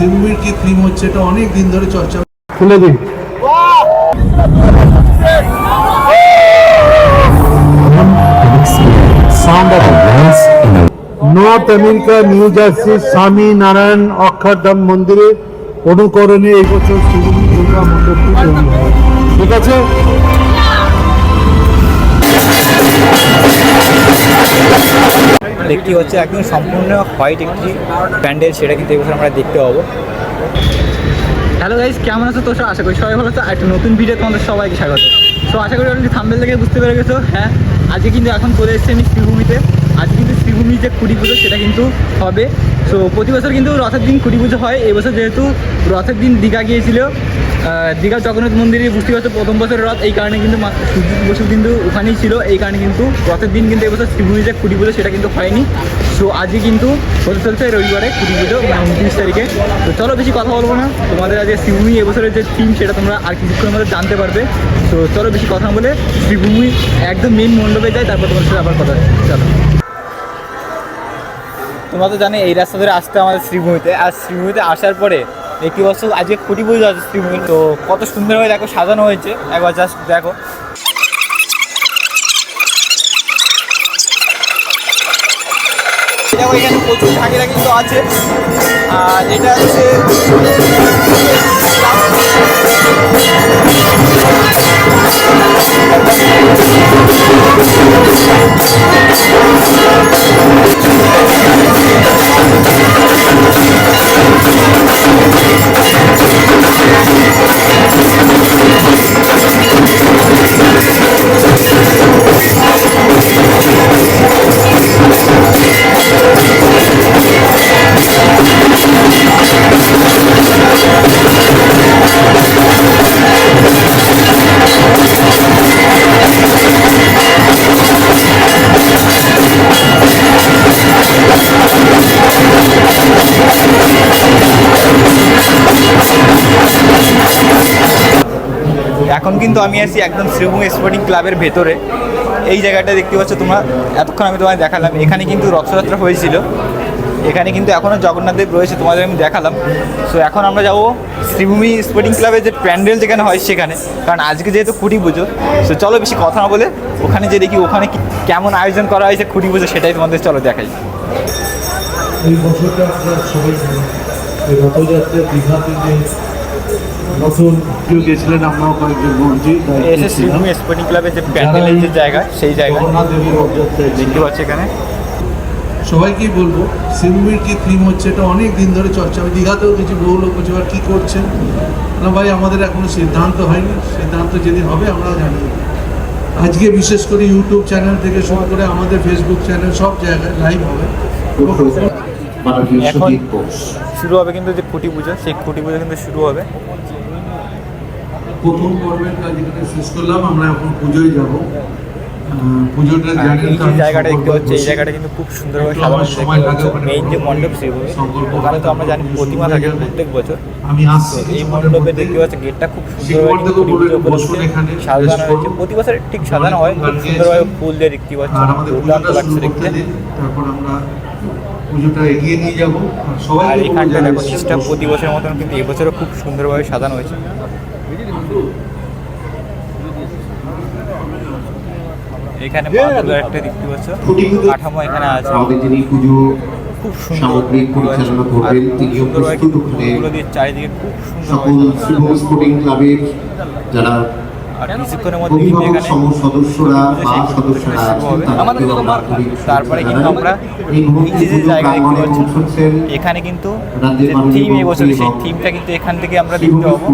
সিম্বির কি থিম হচ্ছে এটা অনেক দিন ধরে চর্চা খুলে দিন। নর্থ আমেরিকা নিউ জার্সি স্বামী নারায়ণ অক্ষরধাম মন্দিরে অনুকরণে এই বছর শিবনী দুর্গা মণ্ডপটি তৈরি হয়। ঠিক আছে? একটি হচ্ছে একদম সম্পূর্ণ হোয়াইট একটি প্যান্ডেল, সেটা কিন্তু এবছর আমরা দেখতে পাবো। হ্যালো গাইজ কেমন আছো তো আশা করি সবাই ভালো আছো। একটা নতুন ভিডিও তোমাদের সবাইকে স্বাগত। সো আশা করি অলরেডি থাম্বেল থেকে বুঝতে পেরে গেছো। হ্যাঁ আজকে কিন্তু এখন চলে এসেছি আমি শ্রীভূমিতে। আজকে কিন্তু শ্রীভূমির যে কুড়িগুলো সেটা কিন্তু হবে সো প্রতি বছর কিন্তু রথের দিন খুঁটি পুজো হয়। এবছর যেহেতু রথের দিন দীঘা গিয়েছিল দীঘা জগন্নাথ মন্দিরে বুঝতে পারছ প্রথম বছরের রথ। এই কারণে কিন্তু বসু কিন্তু ওখানেই ছিল। এই কারণে কিন্তু রথের দিন কিন্তু এবছর শ্রীভূমি যে খুঁটি পুজো সেটা কিন্তু হয়নি। সো আজকে কিন্তু হতে চলছে রবিবারে খুঁটি পুজো মানে উনত্রিশ তারিখে। তো চলো বেশি কথা বলব না। তোমাদের আজকে শ্রীভূমি এবছরের যে থিম সেটা তোমরা আর কিছুক্ষণের মধ্যে জানতে পারবে। তো চলো বেশি কথা বলে শ্রীভূমি একদম মেন মণ্ডপে যায় তারপর তোমার সাথে আবার কথা চলো। তোমরা তো জানো এই রাস্তা ধরে আসতে আমাদের শ্রীভূমিতে। আর শ্রীভূমিতে আসার পরে একটি বছর আজকে খুঁটি পুজো আছে শ্রীভূমি তো কত সুন্দরভাবে দেখো, সাজানো হয়েছে। একবার জাস্ট দেখো। দেখো, এখানে প্রচুর ঠাকুরা কিন্তু আছে। আর এটা হচ্ছে এখন কিন্তু আমি আছি একদম শ্রীভূমি স্পোর্টিং ক্লাবের ভেতরে। এই জায়গাটা দেখতে পাচ্ছ তোমরা, এতক্ষণ আমি তোমায় দেখালাম। এখানে কিন্তু রথযাত্রা হয়েছিল। এখানে কিন্তু এখনও জগন্নাথ দেব রয়েছে, তোমাদের আমি দেখালাম। সো এখন আমরা যাব শ্রীভূমি স্পোর্টিং ক্লাবের যে প্যান্ডেল যেখানে হয় সেখানে। কারণ আজকে যেহেতু খুঁটি পুজো সো চলো বেশি কথা না বলে ওখানে যে দেখি ওখানে কেমন আয়োজন করা হয়েছে খুঁটি পুজো সেটাই তোমাদের চলো দেখাই। এই বছরটা সবাই রথযাত্রা দীঘাতে নতুন কেউ গেছিলেন আমরাও কয়েকজন শ্রীভূমি স্পোর্টিং ক্লাবের যে প্যান্ডেলের যে জায়গা সেই জায়গা। দেখতে পাচ্ছি এখানে। সবাইকেই বলব সিম্বির কি থিম হচ্ছে এটা অনেক দিন ধরে চর্চা হয় দীঘাতেও কিছু বহু লোক বলছে এবার কী করছেন? না ভাই আমাদের এখনও সিদ্ধান্ত হয়নি। সিদ্ধান্ত যেদিন হবে আমরা জানি আজকে বিশেষ করে ইউটিউব চ্যানেল থেকে শুরু করে আমাদের ফেসবুক চ্যানেল সব জায়গায় লাইভ হবে। এখন শুরু হবে কিন্তু যে খুঁটি পূজা সেই খুঁটি পূজা কিন্তু শুরু হবে। প্রথম পর্বের কাজ এখানে শেষ করলাম আমরা এখন পুজোয় যাব। পুজোটা জায়গাটা দেখতে পাচ্ছি এই জায়গাটা কিন্তু খুব সুন্দরভাবে সাজানো সময় লাগে মেইন যে মণ্ডপ সংকল্প ওখানে তো আমরা জানি প্রতিমা থাকে প্রত্যেক বছর। আমি আসছি এই মণ্ডপে দেখতে পাচ্ছি গেটটা খুব সুন্দরভাবে সাজানো হয়েছে। প্রতি বছর ঠিক সাজানো হয় খুব সুন্দরভাবে ফুল দিয়ে দেখতে পাচ্ছি। দুর্দান্ত লাগছে দেখতে। তারপর আমরা পুজোটা এগিয়ে নিয়ে যাব। সবাই আর এখানটা দেখো নিচটা প্রতি বছরের মতন কিন্তু এবছরও খুব সুন্দরভাবে সাজানো হয়েছে। এখানে মা দুর্গার একটা দেখতে পাচ্ছ কাঠামো এখানে আছে। আমাদের যিনি পুজো খুব সুন্দর। পরিচালনা করবেন তিনিও প্রস্তুত ওখানে চারিদিকে খুব সকল সুন্দর স্পোর্টিং ক্লাবের যারা সদস্যরা সদস্যরা তারপরে কিন্তু আমরা। এই যে জায়গা এখানে কিন্তু থিম এবছর সেই থিমটা কিন্তু এখান থেকে আমরা দেখতে পাবো।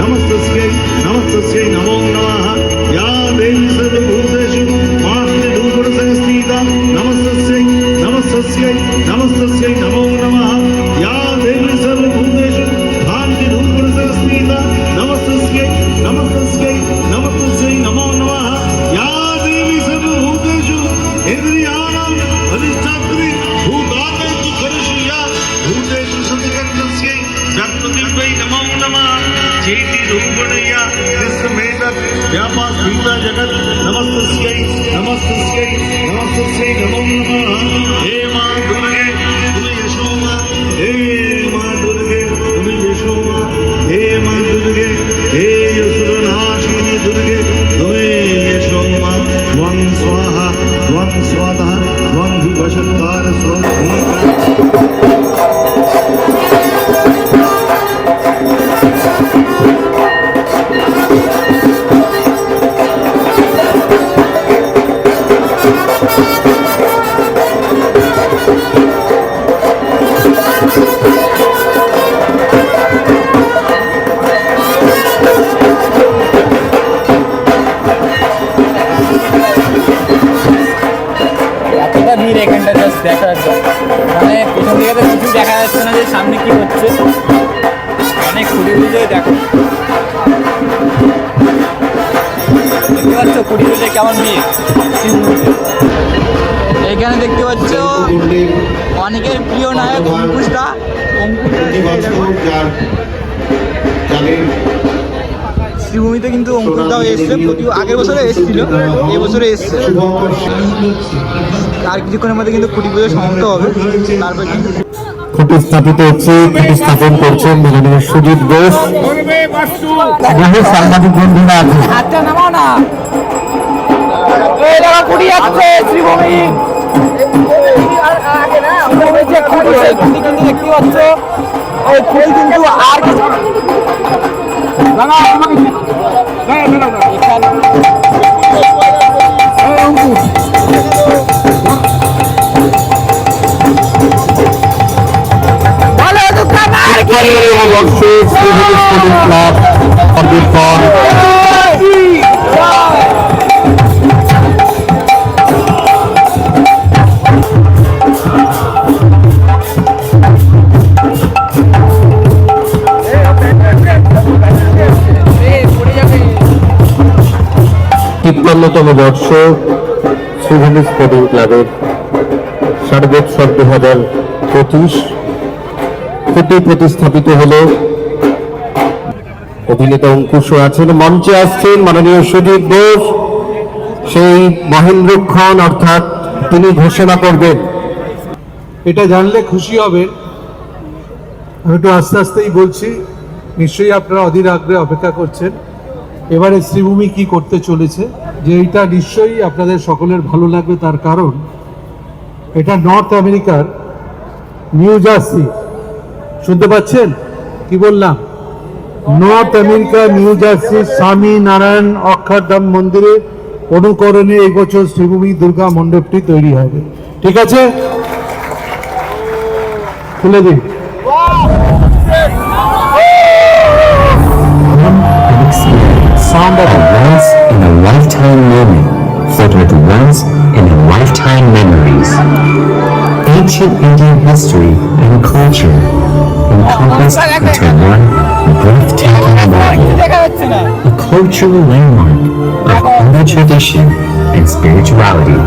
नमस्तस्यै नमस्तस्यै नमो नमः। या देवी सर्वभूतेषु मातृरूपेण संस्थिता नमस्तस्यै नमस्तस्यै नमस्तस्यै नमो नमः। দেখো। কেমন শিবমন্দিরে। এখানে দেখতে পাচ্ছ অনেকের প্রিয় নায়ক অঙ্কুশ দা অঙ্কুশ দা প্রতি বছর যার যাদের শ্রীভূমিতে কিন্তু অঙ্কুশ দাও এসছে। প্রতি আগের বছরে এসেছিল, এবছরে এসছে। আর কিছুক্ষণের মধ্যে কিন্তু খুঁটি পুজো সমাপ্ত হবে। তারপর কিন্তু খুঁটি স্থাপিত হচ্ছে খুঁটি স্থাপন করছেন মাননীয় সুজিত ঘোষ বহু সাংবাদিক বন্ধুরা আছেন আচ্ছা তিপ্পান্নতম বর্ষ শ্রীভূমি স্পোর্টিং ক্লাবের শারদোৎসব দু হাজার পঁচিশ খুঁটি প্রতিস্থাপিত হলো। অভিনেতা অঙ্কুশও আছেন, মঞ্চে আসছেন মাননীয় সুজিত ঘোষ সেই মহেন্দ্রক্ষণ অর্থাৎ তিনি ঘোষণা করবেন। এটা জানলে খুশি হবেন। আমি একটু আস্তে আস্তেই বলছি, নিশ্চয়ই আপনারা অধীর আগ্রহে অপেক্ষা করছেন। এবারে শ্রীভূমি কি করতে চলেছে? যে এটা নিশ্চয়ই আপনাদের সকলের ভালো লাগবে, তার কারণ এটা নর্থ আমেরিকার নিউ জার্সি। শুনতে পাচ্ছেন? কি বললাম? নর্থ আমেরিকা, নিউ জার্সি, স্বামী নারায়ণ অক্ষরধাম মন্দিরে অনুকরণে এই বছর শ্রীভূমি দুর্গা মণ্ডপটি তৈরি হবে। ঠিক আছে? খুলে দিন। found a once in a lifetime moment filled with once in a lifetime memories. Ancient Indian history and culture encompassed into one breathtaking volume, a cultural landmark of Hindu tradition and spirituality.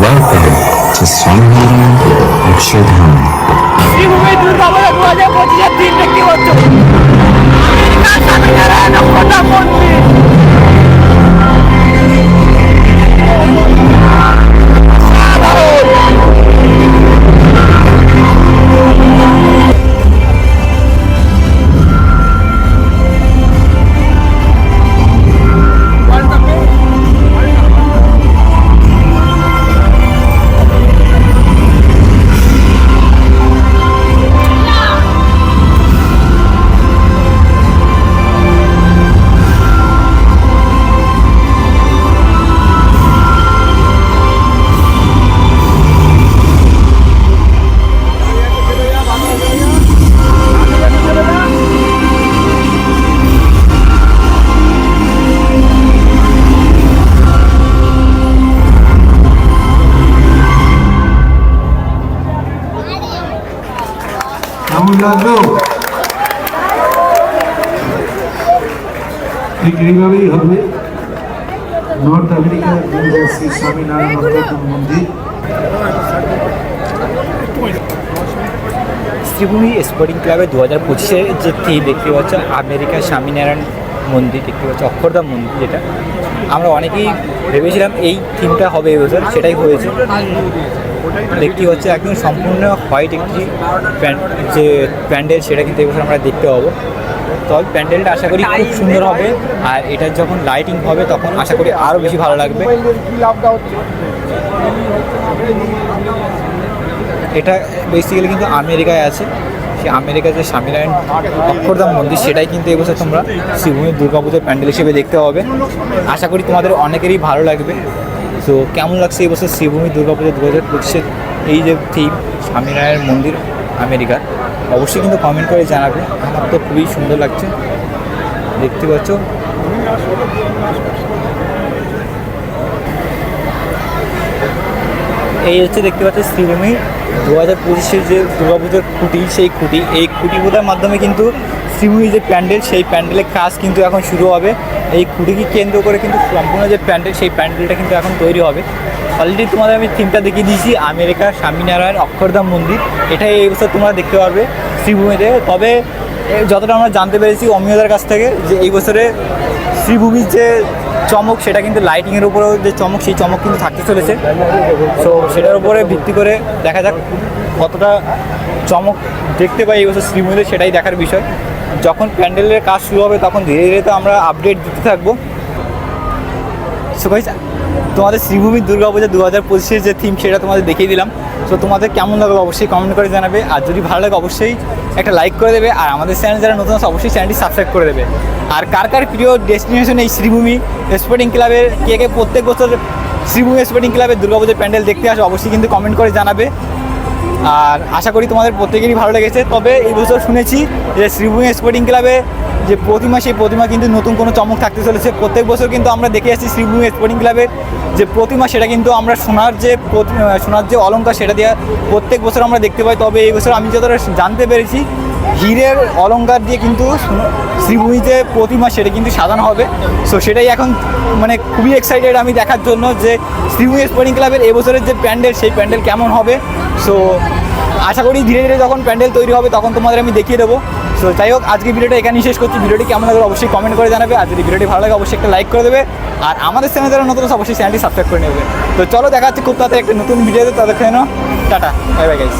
Welcome to Swamiram Akshardham. ঠিক এইভাবেই হবে north jersey Swaminarayan মন্দির Sreebhumi sporting ক্লাবে দু হাজার পঁচিশে, যে theme দেখতে পাচ্ছ আমেরিকার স্বামীনারায়ণ মন্দির দেখতে পাচ্ছ অক্ষরধাম মন্দির যেটা। আমরা অনেকেই ভেবেছিলাম এই থিমটা হবে এবছর সেটাই হয়েছে। দেখতে হচ্ছে একদম সম্পূর্ণ হোয়াইট একটি যে প্যান্ডেল সেটা কিন্তু এবছর আমরা দেখতে পাবো। তবে প্যান্ডেলটা আশা করি খুব সুন্দর হবে। আর এটার যখন লাইটিং হবে তখন আশা করি আরও বেশি ভালো লাগবে। এটা বেসিক্যালি কিন্তু আমেরিকায় আছে। সেই আমেরিকার যে স্বামীনারায়ণ অক্ষরধাম মন্দির, সেটাই কিন্তু এবছর তোমরা শ্রীভূমির দুর্গাপুজোর প্যান্ডেল হিসেবে দেখতে পাবে। আশা করি তোমাদের অনেকেরই ভালো লাগবে। তো কেমন লাগছে এবছর শিবভূমি দুর্গাপুজো দু হাজার পঁচিশের এই যে থিম স্বামীনারায়ণ মন্দির? আমেরিকার। অবশ্যই কিন্তু কমেন্ট করে জানাবে। আমার তো খুবই সুন্দর লাগছে। দেখতে পাচ্ছ? এই হচ্ছে দেখতে পাচ্ছি শ্রীভূমি। দু হাজার পঁচিশের যে দুর্গাপুজোর খুঁটি, সেই খুঁটি। এই খুঁটিগুলোর মাধ্যমে কিন্তু শ্রীভূমি যে প্যান্ডেল, সেই প্যান্ডেলের কাজ কিন্তু এখন শুরু হবে। এই খুঁটিকে কেন্দ্র করে কিন্তু সম্পূর্ণ যে প্যান্ডেল, সেই প্যান্ডেলটা কিন্তু এখন তৈরি হবে। অলরেডি তোমাদের আমি থিমটা দেখিয়ে দিয়েছি, আমেরিকার স্বামীনারায়ণ অক্ষরধাম মন্দির। এটাই এই বছর তোমরা দেখতে পারবে শ্রীভূমিতে। তবে যতটা আমরা জানতে পেরেছি অমিয়দার কাছ থেকে, যে এই বছরে শ্রীভূমির যে চমক, সেটা কিন্তু লাইটিংয়ের উপরেও যে চমক, সেই চমক কিন্তু থাকতে চলেছে। সো সেটার উপরে ভিত্তি করে দেখা যাক কতটা চমক দেখতে পাই এই বছর শ্রীভূমিতে, সেটাই দেখার বিষয়। যখন প্যান্ডেলের কাজ শুরু হবে, তখন ধীরে ধীরে তো আমরা আপডেট দিতে থাকব। সো তোমাদের শ্রীভূমির দুর্গাপূজা দু হাজার পঁচিশের যে থিম সেটা তোমাদের দেখিয়ে দিলাম। সো তোমাদের কেমন লাগল অবশ্যই কমেন্ট করে জানাবে। আর যদি ভালো লাগে, অবশ্যই একটা লাইক করে দেবে। আর আমাদের চ্যানেল যারা নতুন আছে, অবশ্যই চ্যানেলটি সাবস্ক্রাইব করে দেবে। আর কার কার প্রিয় ডেস্টিনেশন এই শ্রীভূমি স্পোর্টিং ক্লাবের কে কে প্রত্যেক বছর শ্রীভূমি স্পোর্টিং ক্লাবের দুর্গাপূজার প্যান্ডেল দেখতে আসে, অবশ্যই কিন্তু কমেন্ট করে জানাবে। আর আশা করি তোমাদের প্রত্যেকেরই ভালো লেগেছে। তবে এই বছর শুনেছি যে শ্রীভূমি স্পোর্টিং ক্লাবে যে প্রতিমা, সেই প্রতিমা কিন্তু নতুন কোনো চমক থাকতে চলেছে। প্রত্যেক বছর কিন্তু আমরা দেখে আসছি শ্রীভূমি স্পোর্টিং ক্লাবের যে প্রতিমা, সেটা কিন্তু আমরা সোনার যে সোনার যে অলঙ্কার, সেটা দিয়ে প্রত্যেক বছর আমরা দেখতে পাই। তবে এই বছর আমি যতটা জানতে পেরেছি, হীরের অলঙ্কার দিয়ে কিন্তু শ্রীভূমিতে প্রতিমা, সেটা কিন্তু সাজানো হবে। সো সেটাই এখন মানে খুবই এক্সাইটেড আমি দেখার জন্য যে শ্রীভূমি স্পোর্টিং ক্লাবের এবছরের যে প্যান্ডেল, সেই প্যান্ডেল কেমন হবে। সো আশা করি ধীরে ধীরে যখন প্যান্ডেল তৈরি হবে, তখন তোমাদের আমি দেখিয়ে দেবো। সো যাই হোক, আজকে ভিডিওটা এখানেই শেষ করছি। ভিডিওটি কেমন লাগল অবশ্যই কমেন্ট করে জানাবে। আর যদি ভিডিওটি ভালো লাগে, অবশ্যই একটা লাইক করে দেবে। আর আমাদের চ্যানেল যারা নতুন অবশ্যই চ্যানেলটি সাবস্ক্রাইব করে নেবে। তো চলো, দেখা যাচ্ছে খুব তাড়াতাড়ি একটা নতুন ভিডিওতে। তাদের টাটা। Bye bye guys